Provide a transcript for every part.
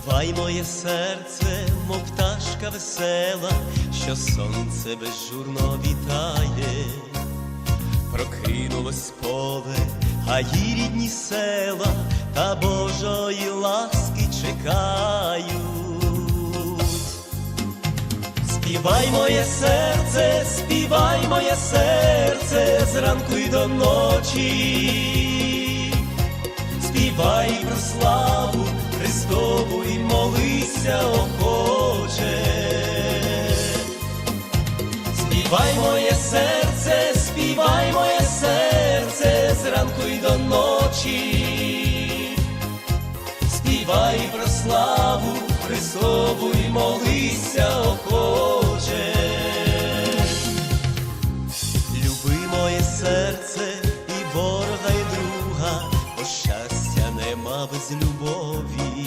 Співай моє серце, мов пташка весела, що сонце безжурно вітає, прокинулось поле, гаї рідні села, та Божої ласки чекають. Співай моє серце, співай моє серце зранку й до ночі, співай про славу Христову і молися охоче. Співай моє серце, співай моє серце зранку й до ночі, співай про славу Христову і молися охоче. Люби моє серце і ворога, і друга, без любові.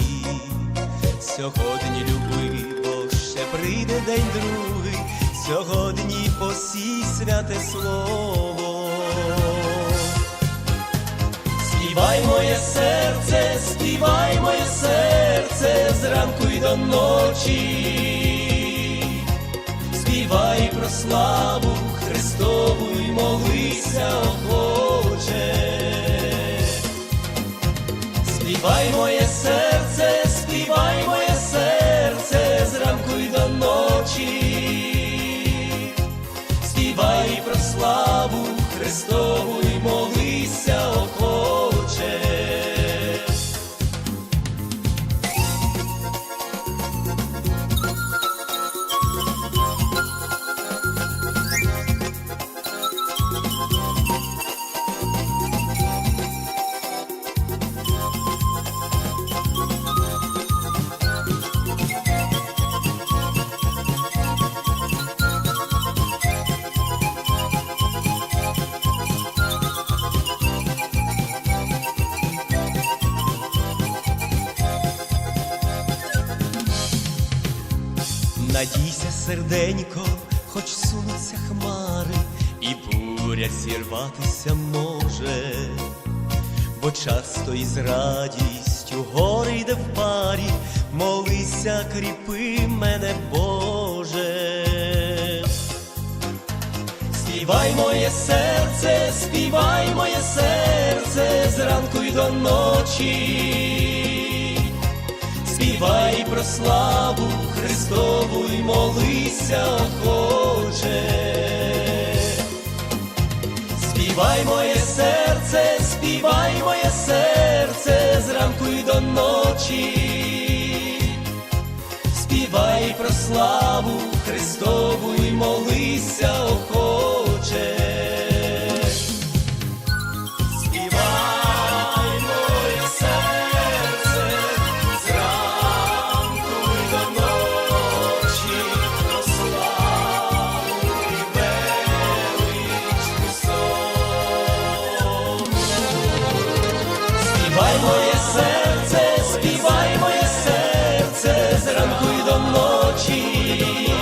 Сьогодні люби, бо ще прийде день другий, сьогодні посій святе слово. Співай моє серце, співай моє серце зранку й до ночі, співай про славу Христову й молися охоче. Славу Надійся, серденько, хоч сунуться хмари, і буря зірватися може, бо часто із радістю гори йде в парі, молися, кріпи мене, Боже. Співай моє серце, співай моє серце зранку й до ночі співай про славу Христову й молися охоче. Співай моє серце, співай моє серце зранку й до ночі, співай про славу Христову й молися охоче. Співай моє серце, співай моє серце зранку й до ночі.